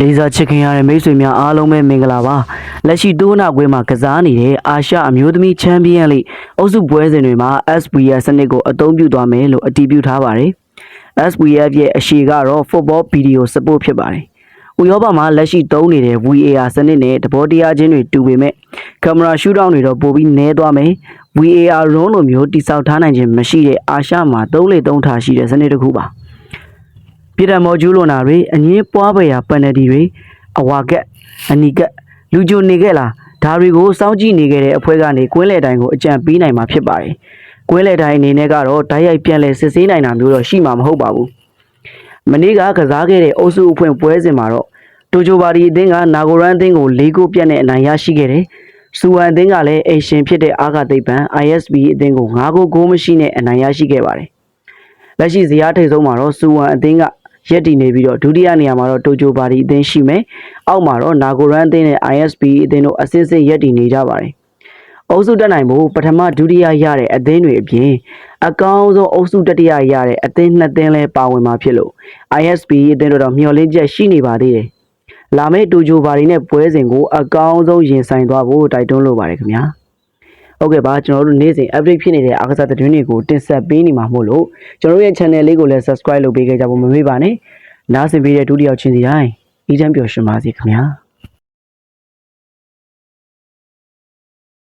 လေးစားချစ်ခင်ရတဲ့မိတ်ဆွေများအားလုံးပဲမင်္ဂလာပါလက်ရှိတိုးနာကွင်းမှာကစားနေတဲ့အာရှအမျိုးသမီးချန်ပီယံလိအုပ်စုပွဲစဉ်တွေမှာ SPF စနစ်ကိုအသုံးပြုသွားမယ်လို့အတည်ပြုထားပါတယ် SPF ရဲ့အရှိကတော့ Football Video Support ဖြစ်ပါတယ်ဥရောပမှာလက်ရှိသုံးနေတဲ့ VAR စနစ်နဲ့တဘောတရားချင်းတွေတူပေမဲ့ကင်မရာရှူတောင်းတွေတော့ပိုပြီးနည်းသွားမယ် VAR run လိုမျိုးတိစောက်ထားနိုင်ခြင်းမရှိတဲ့အာရှမှာ၃လေ၃ထားရှိတဲ့စနစ်တစ်ခုပါ ပြည်ထမော်ကျူးလွန်တာတွေအငင်းပွားပရာပန်နတီတွေအဝါကက်အနီကက်လူကြိုနေခဲ့လားဒါတွေကိုစောင့်ကြည့်နေခဲ့တဲ့အဖွဲ့ကနေကွင်းလေတိုင်းကိုအကြံပေးနိုင်မှာဖြစ်ပါတယ်ကွင်းလေတိုင်းအနေနဲ့ကတော့ဓာတ်ရိုက်ပြန်လဲစစ်ဆေးနိုင်တာမျိုးတော့ရှိမှာမဟုတ်ပါဘူးမနေ့ကကစားခဲ့တဲ့အုပ်စုအဖွင့်ပွဲစဉ်မှာတော့တိုဂျိုဘာဒီအသင်းကနာဂိုရန်အသင်းကို၄ဂိုးပြတ်နဲ့အနိုင်ရရှိခဲ့တယ်စူဝမ်အသင်းကလည်းအေရှင်ဖြစ်တဲ့အာဂသိပ္ပံ ISB အသင်းကို၅ဂိုးဂိုးမရှိနဲ့အနိုင်ရရှိခဲ့ပါတယ်လက်ရှိဇယားထိပ်ဆုံးမှာတော့စူဝမ်အသင်းက ရက်တည်နေပြီးတော့ဒုတိယနေရာမှာတော့တိုဂျိုပါတီအသင်းရှိမယ်။အောက်မှာတော့နာဂိုရန်အသင်းနဲ့ ISP အသင်းတို့အစစ်စစ်ရက်တည်နေကြပါတယ်။အုပ်စုတက်နိုင်ဖို့ပထမဒုတိယရတဲ့အသင်းတွေအပြင်အကောင်းဆုံးအုပ်စုတတိယရတဲ့အသင်းနှစ်သင်းလဲပါဝင်မှာဖြစ်လို့ ISP အသင်းတို့တော့မျှော်လင့်ချက်ရှိနေပါသေးတယ်။လာမယ့်တိုဂျိုပါတီနဲ့ပွဲစဉ်ကိုအကောင်းဆုံးရင်ဆိုင်သွားဖို့တိုက်တွန်းလိုပါတယ်ခင်ဗျာ။ ဟုတ်ကဲ့ပါကျွန်တော်တို့နေ့စဉ် update ဖြစ်နေတဲ့အားကစားသတင်းတွေကိုတင်ဆက်ပေးနေမှာမို့လို့ကျွန်တော်တို့ရဲ့ channel လေးကိုလည်း subscribe လုပ်ပေးခဲ့ကြဖို့မမေ့ပါနဲ့နားဆင်ပေးတဲ့ဒုတိယချင်းစီတိုင်းအီးချမ်းပျော်ရွှင်ပါစေခင်ဗျာ